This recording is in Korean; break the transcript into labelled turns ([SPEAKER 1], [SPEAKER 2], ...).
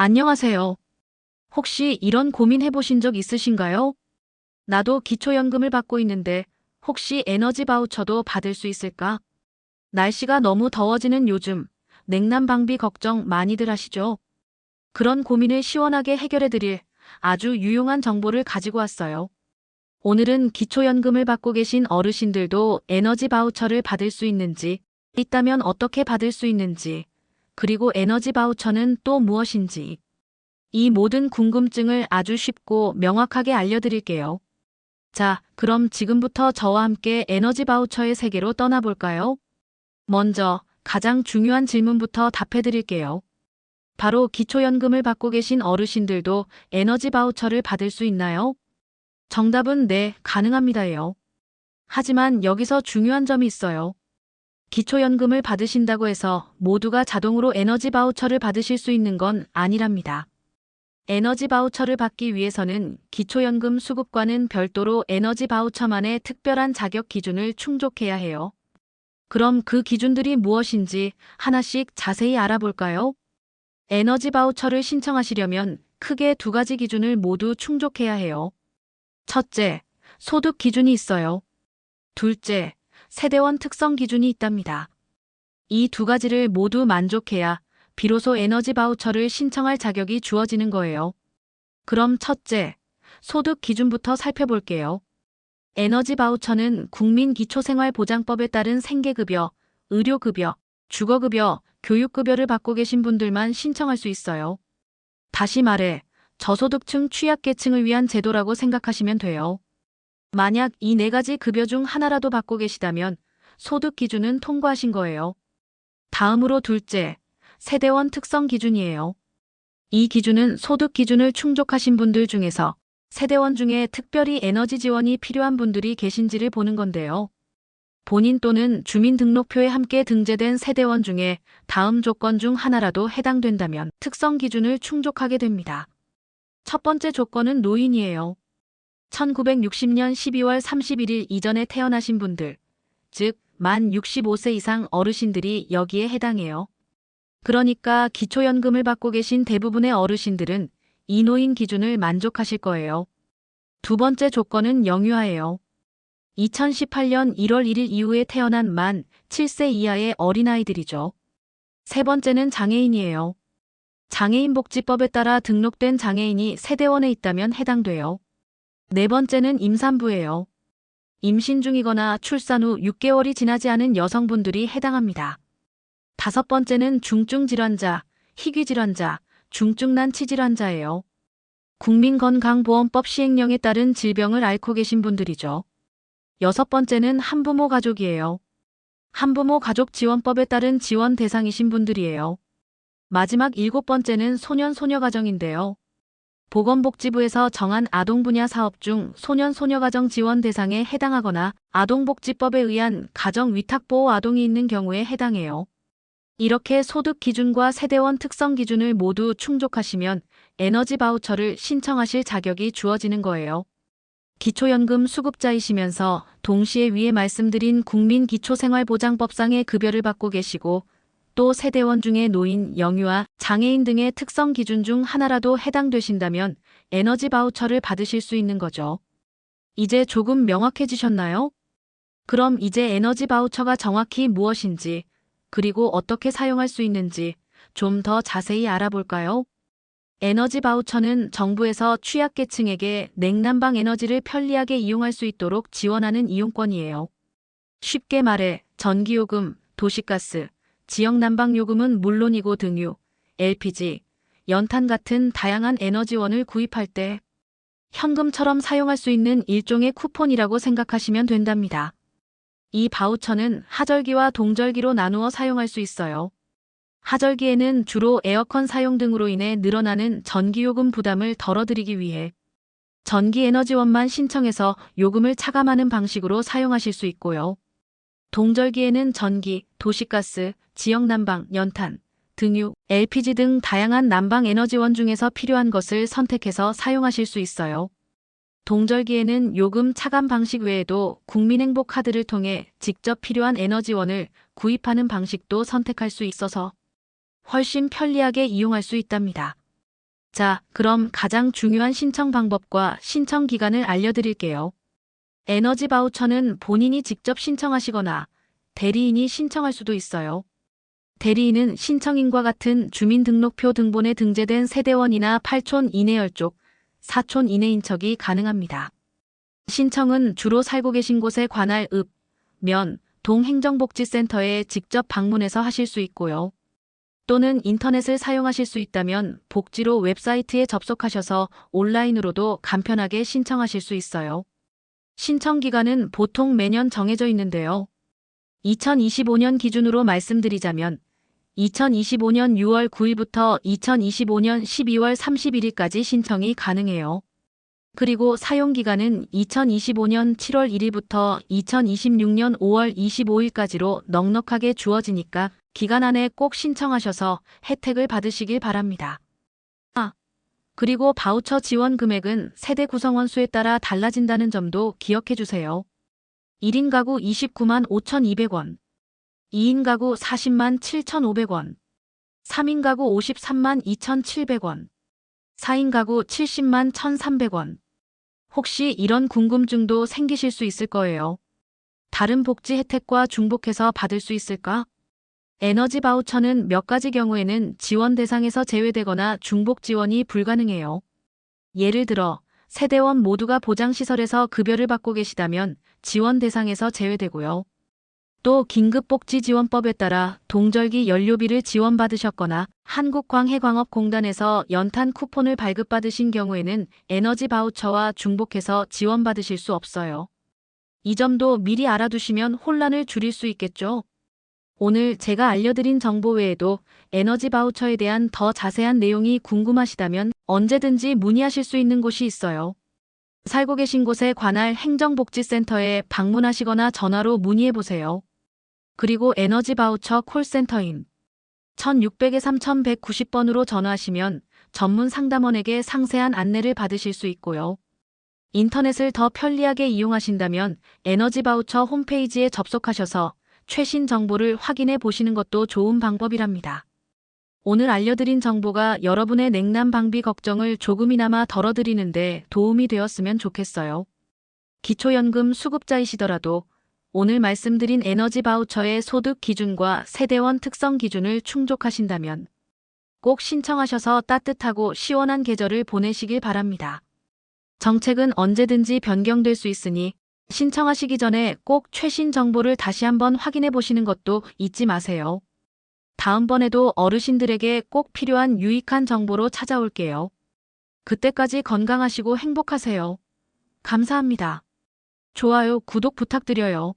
[SPEAKER 1] 안녕하세요. 혹시 이런 고민 해보신 적 있으신가요? 나도 기초연금을 받고 있는데 혹시 에너지 바우처도 받을 수 있을까? 날씨가 너무 더워지는 요즘 냉난 방비 걱정 많이들 하시죠? 그런 고민을 시원하게 해결해 드릴 아주 유용한 정보를 가지고 왔어요. 오늘은 기초연금을 받고 계신 어르신들도 에너지 바우처를 받을 수 있는지, 있다면 어떻게 받을 수 있는지, 그리고 에너지 바우처는 또 무엇인지, 이 모든 궁금증을 아주 쉽고 명확하게 알려드릴게요. 자, 그럼 지금부터 저와 함께 에너지 바우처의 세계로 떠나볼까요? 먼저 가장 중요한 질문부터 답해드릴게요. 바로 기초연금을 받고 계신 어르신들도 에너지 바우처를 받을 수 있나요? 정답은 네, 가능합니다예요. 하지만 여기서 중요한 점이 있어요. 기초연금을 받으신다고 해서 모두가 자동으로 에너지 바우처를 받으실 수 있는 건 아니랍니다. 에너지 바우처를 받기 위해서는 기초연금 수급과는 별도로 에너지 바우처만의 특별한 자격 기준을 충족해야 해요. 그럼 그 기준들이 무엇인지 하나씩 자세히 알아볼까요? 에너지 바우처를 신청하시려면 크게 두 가지 기준을 모두 충족해야 해요. 첫째, 소득 기준이 있어요. 둘째, 세대원 특성 기준이 있답니다. 이 두 가지를 모두 만족해야 비로소 에너지 바우처를 신청할 자격이 주어지는 거예요. 그럼 첫째, 소득 기준부터 살펴볼게요. 에너지 바우처는 국민기초생활보장법에 따른 생계급여, 의료급여, 주거급여, 교육급여를 받고 계신 분들만 신청할 수 있어요. 다시 말해, 저소득층 취약계층을 위한 제도라고 생각하시면 돼요. 만약 이 네 가지 급여 중 하나라도 받고 계시다면 소득 기준은 통과하신 거예요. 다음으로 둘째, 세대원 특성 기준이에요. 이 기준은 소득 기준을 충족하신 분들 중에서 세대원 중에 특별히 에너지 지원이 필요한 분들이 계신지를 보는 건데요. 본인 또는 주민등록표에 함께 등재된 세대원 중에 다음 조건 중 하나라도 해당된다면 특성 기준을 충족하게 됩니다. 첫 번째 조건은 노인이에요. 1960년 12월 31일 이전에 태어나신 분들, 즉, 만 65세 이상 어르신들이 여기에 해당해요. 그러니까 기초연금을 받고 계신 대부분의 어르신들은 이 노인 기준을 만족하실 거예요. 두 번째 조건은 영유아예요. 2018년 1월 1일 이후에 태어난 만 7세 이하의 어린아이들이죠. 세 번째는 장애인이에요. 장애인복지법에 따라 등록된 장애인이 세대원에 있다면 해당돼요. 네 번째는 임산부예요. 임신 중이거나 출산 후 6개월이 지나지 않은 여성분들이 해당합니다. 다섯 번째는 중증 질환자, 희귀 질환자, 중증 난치 질환자예요. 국민건강보험법 시행령에 따른 질병을 앓고 계신 분들이죠. 여섯 번째는 한부모 가족이에요. 한부모 가족 지원법에 따른 지원 대상이신 분들이에요. 마지막 일곱 번째는 소년 소녀 가정인데요. 보건복지부에서 정한 아동 분야 사업 중 소년 소녀 가정 지원 대상에 해당하거나 아동복지법에 의한 가정 위탁보호 아동이 있는 경우에 해당해요. 이렇게 소득 기준과 세대원 특성 기준을 모두 충족하시면 에너지 바우처를 신청하실 자격이 주어지는 거예요. 기초연금 수급자이시면서 동시에 위에 말씀드린 국민기초생활보장법상의 급여를 받고 계시고 또 세대원 중에 노인, 영유아, 장애인 등의 특성 기준 중 하나라도 해당되신다면 에너지 바우처를 받으실 수 있는 거죠. 이제 조금 명확해지셨나요? 그럼 이제 에너지 바우처가 정확히 무엇인지 그리고 어떻게 사용할 수 있는지 좀 더 자세히 알아볼까요? 에너지 바우처는 정부에서 취약계층에게 냉난방 에너지를 편리하게 이용할 수 있도록 지원하는 이용권이에요. 쉽게 말해 전기요금, 도시가스, 지역 난방 요금은 물론이고 등유, LPG, 연탄 같은 다양한 에너지원을 구입할 때 현금처럼 사용할 수 있는 일종의 쿠폰이라고 생각하시면 된답니다. 이 바우처는 하절기와 동절기로 나누어 사용할 수 있어요. 하절기에는 주로 에어컨 사용 등으로 인해 늘어나는 전기요금 부담을 덜어드리기 위해 전기에너지원만 신청해서 요금을 차감하는 방식으로 사용하실 수 있고요. 동절기에는 전기, 도시가스, 지역 난방, 연탄, 등유, LPG 등 다양한 난방 에너지원 중에서 필요한 것을 선택해서 사용하실 수 있어요. 동절기에는 요금 차감 방식 외에도 국민행복 카드를 통해 직접 필요한 에너지원을 구입하는 방식도 선택할 수 있어서 훨씬 편리하게 이용할 수 있답니다. 자, 그럼 가장 중요한 신청 방법과 신청 기간을 알려드릴게요. 에너지 바우처는 본인이 직접 신청하시거나 대리인이 신청할 수도 있어요. 대리인은 신청인과 같은 주민등록표 등본에 등재된 세대원이나 8촌 이내 열족, 4촌 이내 인척이 가능합니다. 신청은 주로 살고 계신 곳에 관할 읍, 면, 동행정복지센터에 직접 방문해서 하실 수 있고요. 또는 인터넷을 사용하실 수 있다면 복지로 웹사이트에 접속하셔서 온라인으로도 간편하게 신청하실 수 있어요. 신청 기간은 보통 매년 정해져 있는데요. 2025년 기준으로 말씀드리자면 2025년 6월 9일부터 2025년 12월 31일까지 신청이 가능해요. 그리고 사용 기간은 2025년 7월 1일부터 2026년 5월 25일까지로 넉넉하게 주어지니까 기간 안에 꼭 신청하셔서 혜택을 받으시길 바랍니다. 아, 그리고 바우처 지원 금액은 세대 구성원 수에 따라 달라진다는 점도 기억해 주세요. 1인 가구 29만 5,200원, 2인 가구 40만 7,500원, 3인 가구 53만 2,700원, 4인 가구 70만 1,300원. 혹시 이런 궁금증도 생기실 수 있을 거예요. 다른 복지 혜택과 중복해서 받을 수 있을까? 에너지 바우처는 몇 가지 경우에는 지원 대상에서 제외되거나 중복 지원이 불가능해요. 예를 들어, 세대원 모두가 보장시설에서 급여를 받고 계시다면 지원 대상에서 제외되고요. 또 긴급복지지원법에 따라 동절기 연료비를 지원받으셨거나 한국광해광업공단에서 연탄 쿠폰을 발급받으신 경우에는 에너지 바우처와 중복해서 지원받으실 수 없어요. 이 점도 미리 알아두시면 혼란을 줄일 수 있겠죠. 오늘 제가 알려드린 정보 외에도 에너지 바우처에 대한 더 자세한 내용이 궁금하시다면 언제든지 문의하실 수 있는 곳이 있어요. 살고 계신 곳에 관할 행정복지센터에 방문하시거나 전화로 문의해보세요. 그리고 에너지 바우처 콜센터인 1600에 3190번으로 전화하시면 전문 상담원에게 상세한 안내를 받으실 수 있고요. 인터넷을 더 편리하게 이용하신다면 에너지 바우처 홈페이지에 접속하셔서 최신 정보를 확인해 보시는 것도 좋은 방법이랍니다. 오늘 알려드린 정보가 여러분의 냉난 방비 걱정을 조금이나마 덜어드리는데 도움이 되었으면 좋겠어요. 기초연금 수급자이시더라도 오늘 말씀드린 에너지 바우처의 소득 기준과 세대원 특성 기준을 충족하신다면 꼭 신청하셔서 따뜻하고 시원한 계절을 보내시길 바랍니다. 정책은 언제든지 변경될 수 있으니 신청하시기 전에 꼭 최신 정보를 다시 한번 확인해 보시는 것도 잊지 마세요. 다음번에도 어르신들에게 꼭 필요한 유익한 정보로 찾아올게요. 그때까지 건강하시고 행복하세요. 감사합니다. 좋아요, 구독 부탁드려요.